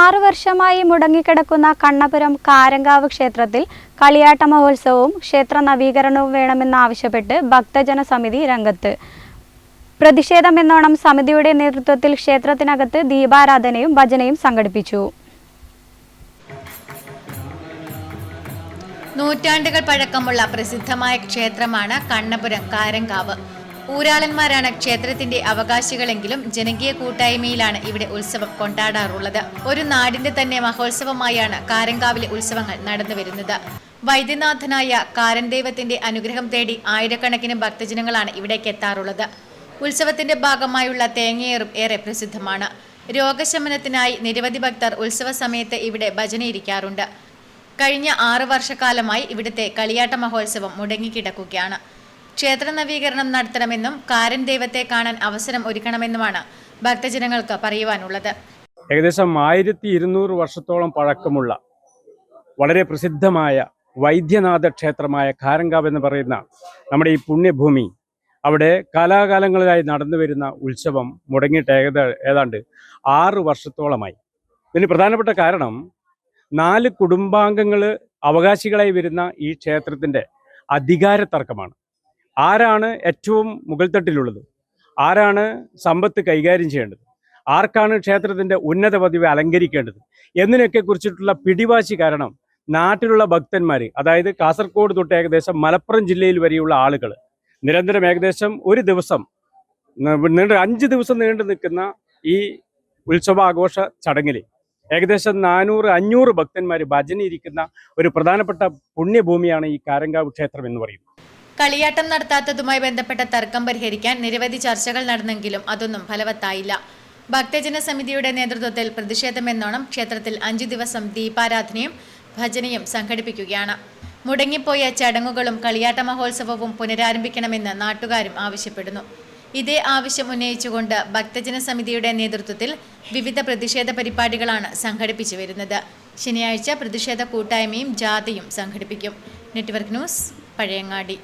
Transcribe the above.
ആറു വർഷമായി മുടങ്ങിക്കിടക്കുന്ന കണ്ണപുരം കാരങ്കാവ് ക്ഷേത്രത്തിൽ കളിയാട്ട മഹോത്സവവും ക്ഷേത്ര നവീകരണവും വേണമെന്നാവശ്യപ്പെട്ട് ഭക്തജന സമിതി രംഗത്ത്. പ്രതിഷേധം എന്നോണം സമിതിയുടെ നേതൃത്വത്തിൽ ക്ഷേത്രത്തിനകത്ത് ദീപാരാധനയും ഭജനയും സംഘടിപ്പിച്ചു. നൂറ്റാണ്ടുകൾ പഴക്കമുള്ള പ്രസിദ്ധമായ ക്ഷേത്രമാണ് കണ്ണപുരം കാരങ്കാവ്. ഊരാളന്മാരാണ് ക്ഷേത്രത്തിന്റെ അവകാശികളെങ്കിലും ജനകീയ കൂട്ടായ്മയിലാണ് ഇവിടെ ഉത്സവം കൊണ്ടാടാറുള്ളത്. ഒരു നാടിന്റെ തന്നെ മഹോത്സവമായാണ് കാരങ്കാവിലെ ഉത്സവങ്ങൾ നടന്നു വരുന്നത്. വൈദ്യനാഥനായ കാരൻ ദൈവത്തിന്റെ അനുഗ്രഹം തേടി ആയിരക്കണക്കിന് ഭക്തജനങ്ങളാണ് ഇവിടേക്ക് എത്താറുള്ളത്. ഉത്സവത്തിന്റെ ഭാഗമായുള്ള തേങ്ങയേറും ഏറെ പ്രസിദ്ധമാണ്. രോഗശമനത്തിനായി നിരവധി ഭക്തർ ഉത്സവ സമയത്ത് ഇവിടെ ഭജനയിരിക്കാറുണ്ട്. കഴിഞ്ഞ ആറ് വർഷക്കാലമായി ഇവിടുത്തെ കളിയാട്ട മഹോത്സവം മുടങ്ങിക്കിടക്കുകയാണ്. ക്ഷേത്ര നവീകരണം നടത്തണമെന്നും കാരൻ ദൈവത്തെ കാണാൻ അവസരം ഒരുക്കണമെന്നുമാണ് ഭക്തജനങ്ങൾക്ക് പറയുവാനുള്ളത്. ഏകദേശം ആയിരത്തി ഇരുന്നൂറ് വർഷത്തോളം പഴക്കമുള്ള വളരെ പ്രസിദ്ധമായ വൈദ്യനാഥ ക്ഷേത്രമായ കാരങ്കാവ് എന്ന് പറയുന്ന നമ്മുടെ ഈ പുണ്യഭൂമി അവിടെ കാലാകാലങ്ങളിലായി നടന്നു വരുന്ന ഉത്സവം മുടങ്ങിയിട്ട് ഏകദ ഏതാണ്ട് ആറ് വർഷത്തോളമായി. ഇതിന് പ്രധാനപ്പെട്ട കാരണം നാല് കുടുംബാംഗങ്ങൾ അവകാശികളായി വരുന്ന ഈ ക്ഷേത്രത്തിന്റെ അധികാര തർക്കമാണ് ആരാണ് ഏറ്റവും മുകൾ തട്ടിലുള്ളത്? ആരാണ് സമ്പത്ത് കൈകാര്യം ചെയ്യേണ്ടത്? ആർക്കാണ് ക്ഷേത്രത്തിന്റെ ഉന്നത പദവി അലങ്കരിക്കേണ്ടത്? എന്നതിനൊക്കെ കുറിച്ചിട്ടുള്ള പിടിവാശി കാരണം നാട്ടിലുള്ള ഭക്തന്മാർ അതായത് കാസർഗോഡ് തൊട്ട് ഏകദേശം മലപ്പുറം ജില്ലയിൽ വരെയുള്ള ആളുകൾ നിരന്തരം ഏകദേശം ഒരു ദിവസം നീണ്ട അഞ്ച് ദിവസം നീണ്ടു നിൽക്കുന്ന ഈ ഉത്സവാഘോഷ ചടങ്ങിൽ ഏകദേശം നാനൂറ് അഞ്ഞൂറ് ഭക്തന്മാർ ഭജനയിരിക്കുന്ന ഒരു പ്രധാനപ്പെട്ട പുണ്യഭൂമിയാണ് ഈ കാരങ്കാവ് ക്ഷേത്രം എന്ന് പറയുന്നത്. കളിയാട്ടം നടത്താത്തതുമായി ബന്ധപ്പെട്ട തർക്കം പരിഹരിക്കാൻ നിരവധി ചർച്ചകൾ നടന്നെങ്കിലും അതൊന്നും ഫലവത്തായില്ല. ഭക്തജന സമിതിയുടെ നേതൃത്വത്തിൽ പ്രതിഷേധമെന്നോണം ക്ഷേത്രത്തിൽ അഞ്ചു ദിവസം ദീപാരാധനയും ഭജനയും സംഘടിപ്പിക്കുകയാണ്. മുടങ്ങിപ്പോയ ചടങ്ങുകളും കളിയാട്ട മഹോത്സവവും പുനരാരംഭിക്കണമെന്ന് നാട്ടുകാരും ആവശ്യപ്പെടുന്നു. ഇതേ ആവശ്യം ഉന്നയിച്ചുകൊണ്ട് ഭക്തജന സമിതിയുടെ നേതൃത്വത്തിൽ വിവിധ പ്രതിഷേധ പരിപാടികളാണ് സംഘടിപ്പിച്ചു വരുന്നത്. ശനിയാഴ്ച പ്രതിഷേധ കൂട്ടായ്മയും ജാഥയും സംഘടിപ്പിക്കും. Network news Pazhayangadi.